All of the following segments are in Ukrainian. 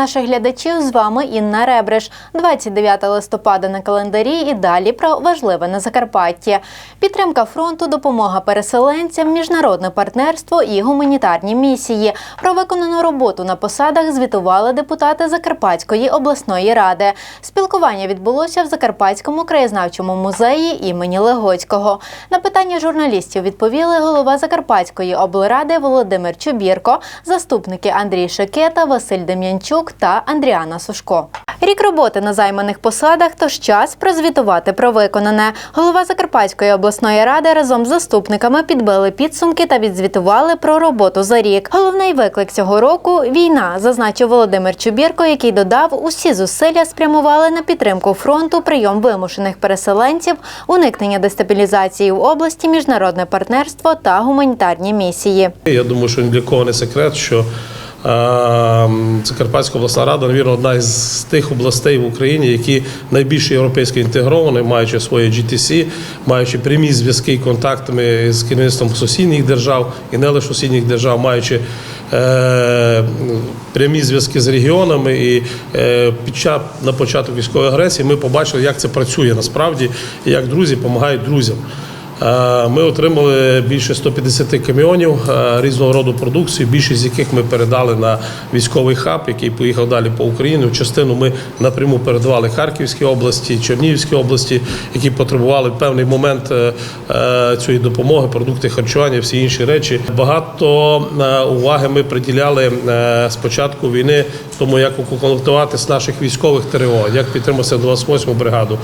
Наших глядачів. З вами Інна Ребриш. 29 листопада на календарі і далі про важливе на Закарпатті. Підтримка фронту, допомога переселенцям, міжнародне партнерство і гуманітарні місії. Про виконану роботу на посадах звітували депутати Закарпатської обласної ради. Спілкування відбулося в Закарпатському краєзнавчому музеї імені Легоцького. На питання журналістів відповіли голова Закарпатської облради Володимир Чубірко, заступники Андрій Шекета, Василь Дем'янчук та Андріана Сушко. Рік роботи на займаних посадах, тож час прозвітувати про виконане. Голова Закарпатської обласної ради разом з заступниками підбили підсумки та відзвітували про роботу за рік. Головний виклик цього року війна, зазначив Володимир Чубірко, який додав, усі зусилля спрямували на підтримку фронту, прийом вимушених переселенців, уникнення дестабілізації в області, міжнародне партнерство та гуманітарні місії. Я думаю, що ні для кого не секрет, що Закарпатська обласна рада, навірно, одна із тих областей в Україні, які найбільш європейсько інтегровані, маючи своє GTC, маючи прямі зв'язки і контактами з керівництвом сусідніх держав і не лише сусідніх держав, маючи е, прямі зв'язки з регіонами. І е, під час на початок військової агресії ми побачили, як це працює насправді, як друзі допомагають друзям. Е, Ми отримали більше 150 каміонів е, різного роду продукції, більшість з яких ми передали на військовий хаб, який поїхав далі по Україні. Частину ми напряму передавали Харківській області, Чернігівській області, які потребували в певний момент е, цієї допомоги, продукти харчування, всі інші речі. Багато уваги ми приділяли е, з початку війни тому, як укомплектувати наших військових ТРО, як підтримати 28-му бригаду.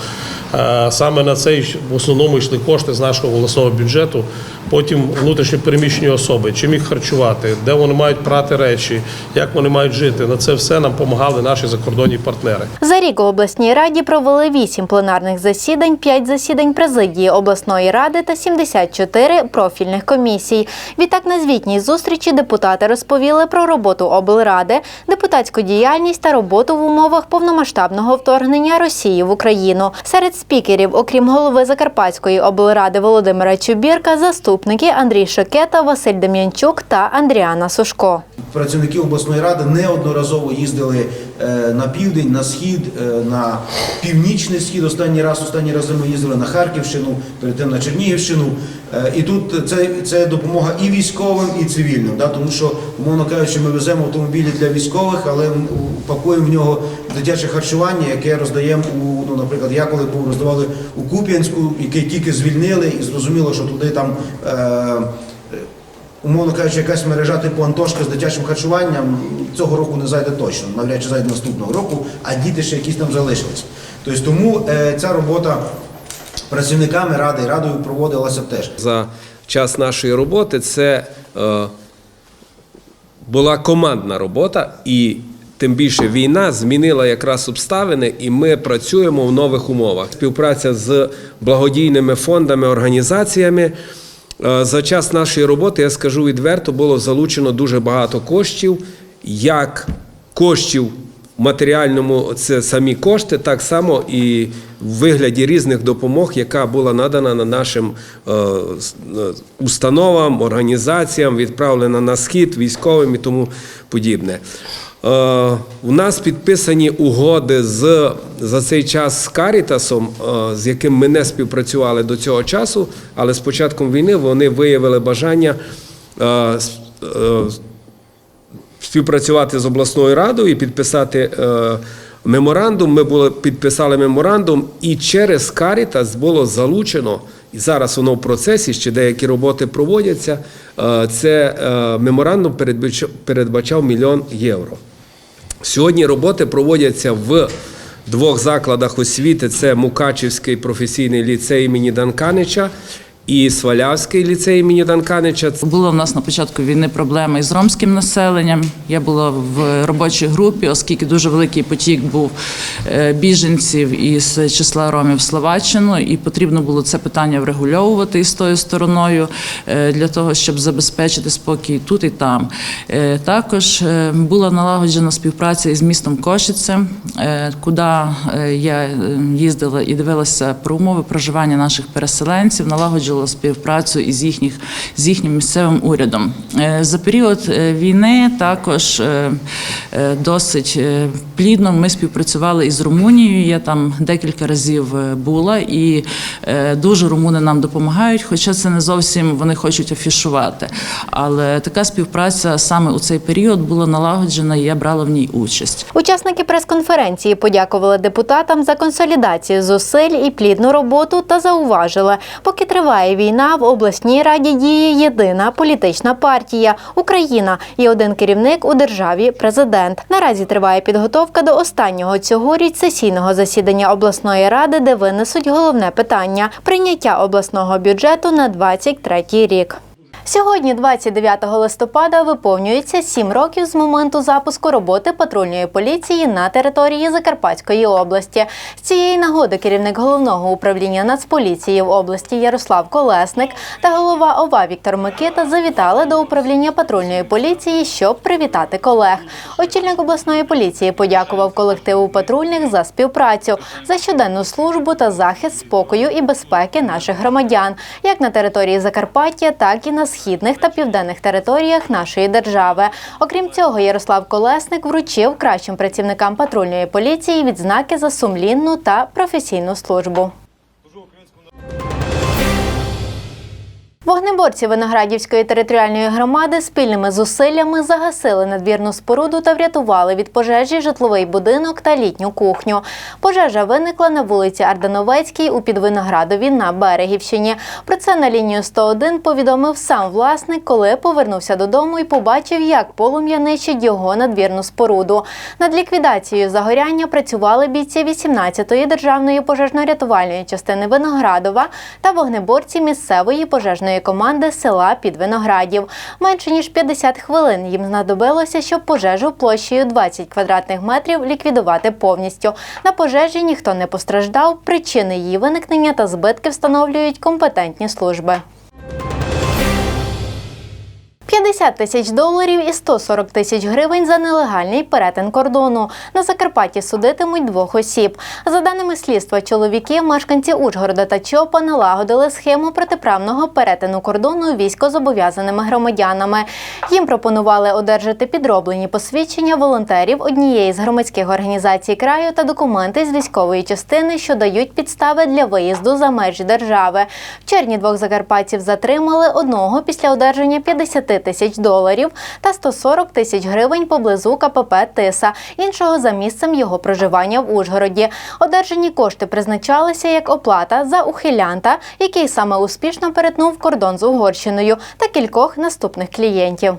Е, Саме на це в основному йшли кошти з нашого обласного бюджету. Потім внутрішньо переміщені особи, чим їх харчувати, де вони мають прати речі, як вони мають жити. На це все нам допомагали наші закордонні партнери. За рік у обласній раді провели 8 пленарних засідань, 5 засідань президії обласної ради та 74 профільних комісій. Відтак на звітній зустрічі депутати розповіли про роботу облради, депутатську діяльність та роботу в умовах повномасштабного вторгнення Росії в Україну. Серед спікерів, окрім голови Закарпатської облради Володимира Чубірка, заступники Андрій Шекета, Василь Дем'янчук та Андріана Сушко. Працівники обласної ради неодноразово їздили е, на південь, на схід, е, на північний схід. Останній раз, останні рази ми їздили на Харківщину, перед тим на Чернігівщину. Е, І тут це, це допомога і військовим, і цивільним. Да? Тому що, умовно кажучи, ми веземо автомобілі для військових, але пакуємо в нього дитяче харчування, яке роздаємо у, ну, наприклад, я коли був роздавали у Куп'янську, який тільки звільнили, і зрозуміло, що туди там. Е, умовно кажучи, якась мережа типу Антошка з дитячим харчуванням цього року не зайде точно, навряд чи зайде наступного року, а діти ще якісь там залишились. Тобто тому е, ця робота працівниками ради і радою проводилася теж. за час нашої роботи це е, була командна робота, і тим більше війна змінила якраз обставини, і ми працюємо в нових умовах. Співпраця з благодійними фондами, організаціями. Е, За час нашої роботи, я скажу відверто, було залучено дуже багато коштів, як коштів в матеріальному це самі кошти, так само і в вигляді різних допомог, яка була надана на нашим е, е, установам, організаціям, відправлена на схід, військовим і тому подібне. Е, У нас підписані угоди з за цей час з Карітасом, е, з яким ми не співпрацювали до цього часу, але з початком війни вони виявили бажання е, співпрацювати з обласною радою і підписати меморандум. Ми були, підписали меморандум, і через Карітас було залучено, і зараз воно в процесі, ще деякі роботи проводяться. Це меморандум передбачав мільйон євро. Сьогодні роботи проводяться в двох закладах освіти: це Мукачівський професійний ліцей імені Данканича і Свалявський ліцей імені Данканича. Була в нас на початку війни проблема із ромським населенням. Я була в робочій групі, оскільки дуже великий потік був е, біженців із числа ромів Словаччину, і потрібно було це питання врегульовувати із тою стороною е, для того, щоб забезпечити спокій тут і там. Е, Також була налагоджена співпраця із містом Кошице, е, куди я їздила і дивилася про умови проживання наших переселенців, налагоджувалася налагоджувала співпрацю із їхніх з їхнім місцевим урядом. Е, За період е, війни також е, досить плідно ми співпрацювали із Румунією. Я там декілька разів була, і дуже румуни нам допомагають, хоча це не зовсім вони хочуть афішувати. Але така співпраця саме у цей період була налагоджена, і я брала в ній участь. Учасники прес-конференції подякували депутатам за консолідацію зусиль і плідну роботу та зауважили, поки триває війна, в обласній раді діє єдина політична партія Україна і один керівник у державі президент. Наразі триває підготовка до останнього цьогоріч сесійного засідання обласної ради, де винесуть головне питання прийняття обласного бюджету на 23 рік. Сьогодні, 29 листопада, виповнюється сім років з моменту запуску роботи патрульної поліції на території Закарпатської області. З цієї нагоди керівник головного управління Нацполіції в області Ярослав Колесник та голова ОВА Віктор Микита завітали до управління патрульної поліції, щоб привітати колег. Очільник обласної поліції подякував колективу патрульних за співпрацю, за щоденну службу та захист спокою і безпеки наших громадян, як на території Закарпаття, так і на східних та південних територіях нашої держави. Окрім цього, Ярослав Колесник вручив кращим працівникам патрульної поліції відзнаки за сумлінну та професійну службу. Вогнеборці Виноградівської територіальної громади спільними зусиллями загасили надвірну споруду та врятували від пожежі житловий будинок та літню кухню. Пожежа виникла на вулиці Ардановецькій у Підвиноградові на Берегівщині. Про це на лінію 101 повідомив сам власник, коли повернувся додому і побачив, як полум'я нищить його надвірну споруду. Над ліквідацією загоряння працювали бійці 18-ї державної пожежно-рятувальної частини Виноградова та вогнеборці місцевої пожежної команди села Підвиноградів. Менше ніж 50 хвилин їм знадобилося, щоб пожежу площею 20 квадратних метрів ліквідувати повністю. На пожежі ніхто не постраждав. Причини її виникнення та збитки встановлюють компетентні служби. 50 тисяч доларів і 140 тисяч гривень за нелегальний перетин кордону. На Закарпатті судитимуть двох осіб. За даними слідства, чоловіки, мешканці Ужгорода та Чопа, налагодили схему протиправного перетину кордону військозобов'язаними громадянами. Їм пропонували одержати підроблені посвідчення волонтерів однієї з громадських організацій краю та документи з військової частини, що дають підстави для виїзду за межі держави. В червні двох закарпатців затримали одного після одержання 50 тисяч доларів та 140 тисяч гривень поблизу КПП Тиса, іншого за місцем його проживання в Ужгороді. Одержані кошти призначалися як оплата за ухилянта, який саме успішно перетнув кордон з Угорщиною, та кількох наступних клієнтів.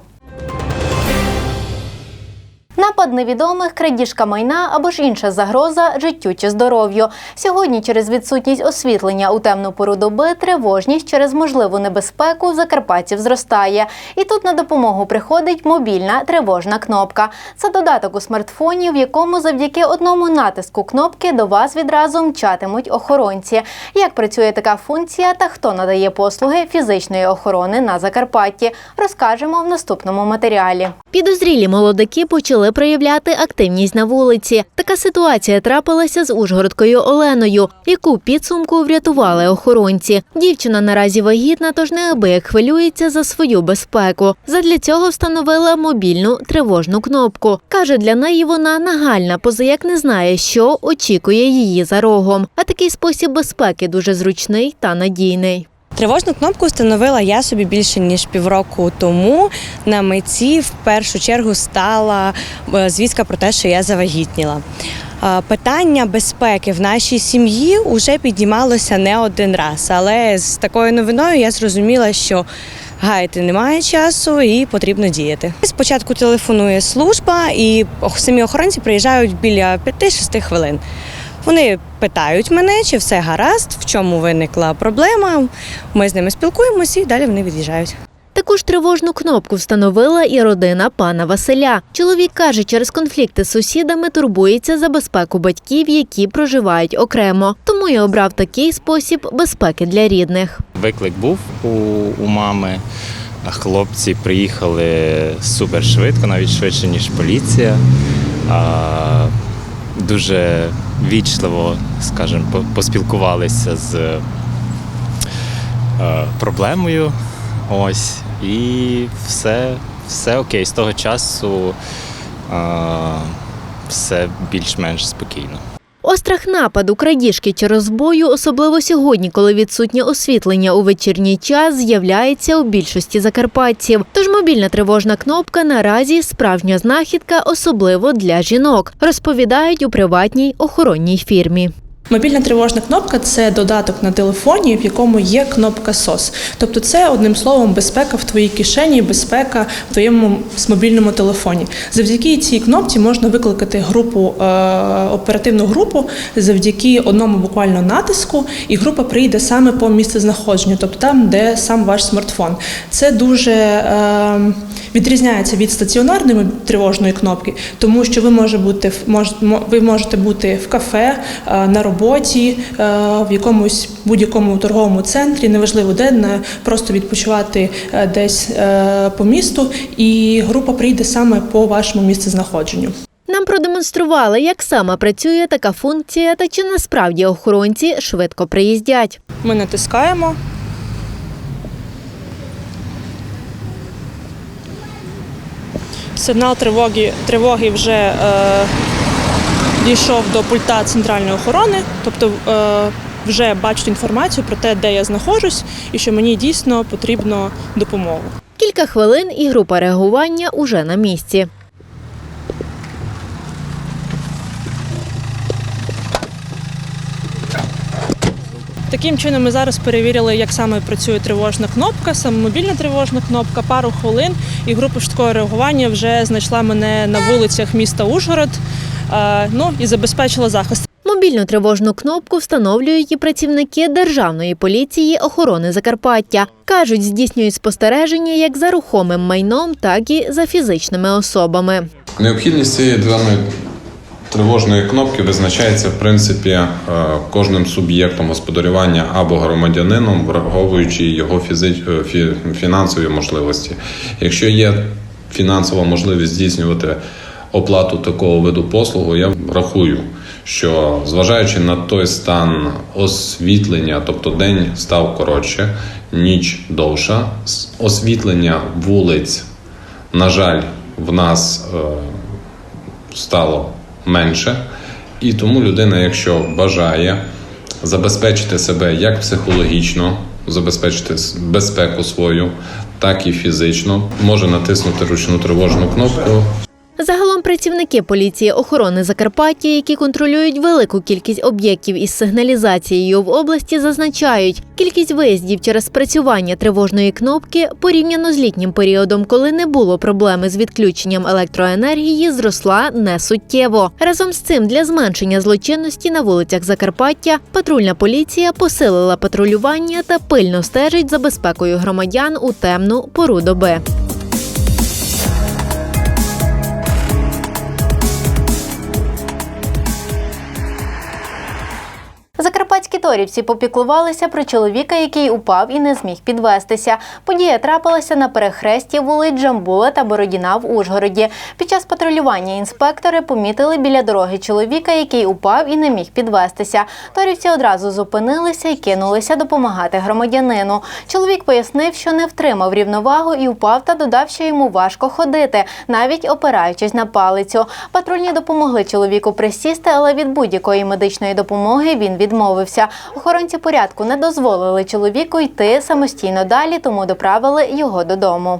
Напад невідомих, крадіжка майна або ж інша загроза життю чи здоров'ю. Сьогодні через відсутність освітлення у темну пору доби тривожність через можливу небезпеку закарпатців зростає. І тут на допомогу приходить мобільна тривожна кнопка. Це додаток у смартфоні, в якому завдяки одному натиску кнопки до вас відразу мчатимуть охоронці. Як працює така функція та хто надає послуги фізичної охорони на Закарпатті, розкажемо в наступному матеріалі. Підозрілі молодики почали проявляти активність на вулиці. Така ситуація трапилася з Ужгородкою Оленою, яку підсумку врятували охоронці. Дівчина наразі вагітна, тож неабияк хвилюється за свою безпеку. Задля цього встановила мобільну тривожну кнопку. Каже, для неї вона нагальна, позаяк не знає, що очікує її за рогом. А такий спосіб безпеки дуже зручний та надійний. Тривожну кнопку встановила я собі більше ніж півроку тому. На меті в першу чергу стала е, звістка про те, що я завагітніла. Е, Питання безпеки в нашій сім'ї вже піднімалося не один раз, але з такою новиною я зрозуміла, що гаяти немає часу і потрібно діяти. Спочатку телефонує служба, і самі охоронці приїжджають біля 5-6 хвилин. Вони питають мене, чи все гаразд, в чому виникла проблема. Ми з ними спілкуємося і далі вони від'їжджають. Таку ж тривожну кнопку встановила і родина пана Василя. Чоловік каже, через конфлікти з сусідами турбується за безпеку батьків, які проживають окремо. Тому й обрав такий спосіб безпеки для рідних. Виклик був у, у мами. а Хлопці приїхали супер швидко, навіть швидше, ніж поліція. А, дуже вічливо, скажімо, поспілкувалися з е, проблемою. Ось. І все, все окей. З того часу все більш-менш спокійно. Острах нападу, крадіжки чи розбою, особливо сьогодні, коли відсутнє освітлення у вечірній час, з'являється у більшості закарпатців. Тож мобільна тривожна кнопка наразі справжня знахідка, особливо для жінок, розповідають у приватній охоронній фірмі. Мобільна тривожна кнопка це додаток на телефоні, в якому є кнопка SOS. Тобто, це одним словом безпека в твоїй кишені, безпека в твоєму мобільному телефоні. Завдяки цій кнопці можна викликати групу е, оперативну групу завдяки одному буквально натиску, і група прийде саме по місцезнаходженню, тобто там, де сам ваш смартфон. Це дуже е, відрізняється від стаціонарної тривожної кнопки, тому що ви може бути в- ви можете бути в кафе, е, на роботі, е, в якомусь будь-якому торговому центрі, неважливо де, на- просто відпочивати е, десь е, по місту, і група прийде саме по вашому місцезнаходженню. Нам продемонстрували, як саме працює така функція та чи насправді охоронці швидко приїздять. Ми натискаємо. Сигнал тривоги, тривоги вже е, дійшов до пульта центральної охорони, тобто е, вже бачать інформацію про те, де я знаходжусь, і що мені дійсно потрібно допомогу. Кілька хвилин і група реагування уже на місці. Таким чином, ми зараз перевірили, як саме працює тривожна кнопка, саме мобільна тривожна кнопка. Пару хвилин, і група швидкого реагування вже знайшла мене на вулицях міста Ужгород. Е, Ну і забезпечила захист. Мобільну тривожну кнопку встановлюють і працівники Державної поліції охорони Закарпаття. Кажуть, здійснюють спостереження як за рухомим майном, так і за фізичними особами. Необхідність цієї даної тривожної кнопки визначається в принципі е, кожним суб'єктом господарювання або громадянином, враховуючи його фізи- е, фі- фінансові можливості. Якщо є фінансова можливість здійснювати оплату такого виду послугу, я рахую, що зважаючи на той стан освітлення, тобто день став коротше, ніч довша, освітлення вулиць, на жаль, в нас е, стало менше, і тому людина, якщо бажає забезпечити себе як психологічно, забезпечити безпеку свою, так і фізично, може натиснути ручну тривожну кнопку Загалом працівники поліції охорони Закарпаття, які контролюють велику кількість об'єктів із сигналізацією в області, зазначають, кількість виїздів через спрацювання тривожної кнопки порівняно з літнім періодом, коли не було проблеми з відключенням електроенергії, зросла несуттєво. Разом з цим для зменшення злочинності на вулицях Закарпаття патрульна поліція посилила патрулювання та пильно стежить за безпекою громадян у темну пору доби. Закарпатські попіклувалися про чоловіка, який упав і не зміг підвестися. Подія трапилася на перехресті вулиць Джамбула та Бородіна в Ужгороді. Під час патрулювання інспектори помітили біля дороги чоловіка, який упав і не міг підвестися. Торівці одразу зупинилися і кинулися допомагати громадянину. Чоловік пояснив, що не втримав рівновагу і упав та додав, що йому важко ходити, навіть опираючись на палицю. Патрульні допомогли чоловіку присісти, але від будь-якої медичної допомоги він відмовився. Охоронці порядку не дозволили чоловіку йти самостійно далі, тому доправили його додому.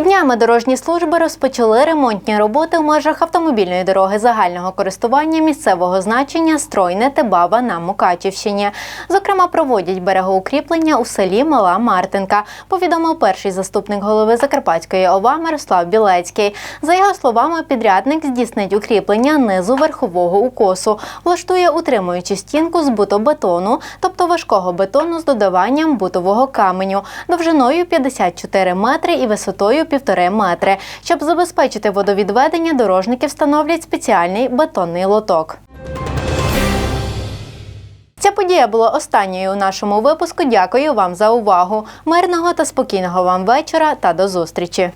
Днями дорожні служби розпочали ремонтні роботи в межах автомобільної дороги загального користування місцевого значення Стройне Тибава на Мукачівщині. Зокрема, проводять берегоукріплення у селі Мала Мартинка, повідомив перший заступник голови Закарпатської ОВА Мирослав Білецький. За його словами, підрядник здійснить укріплення низу верхового укосу, влаштує утримуючи стінку з бутобетону, тобто важкого бетону з додаванням бутового каменю, довжиною 54 метри і висотою 1,5 метри. Щоб забезпечити водовідведення, дорожники встановлять спеціальний бетонний лоток. Ця подія була останньою у нашому випуску. Дякую вам за увагу. Мирного та спокійного вам вечора та до зустрічі.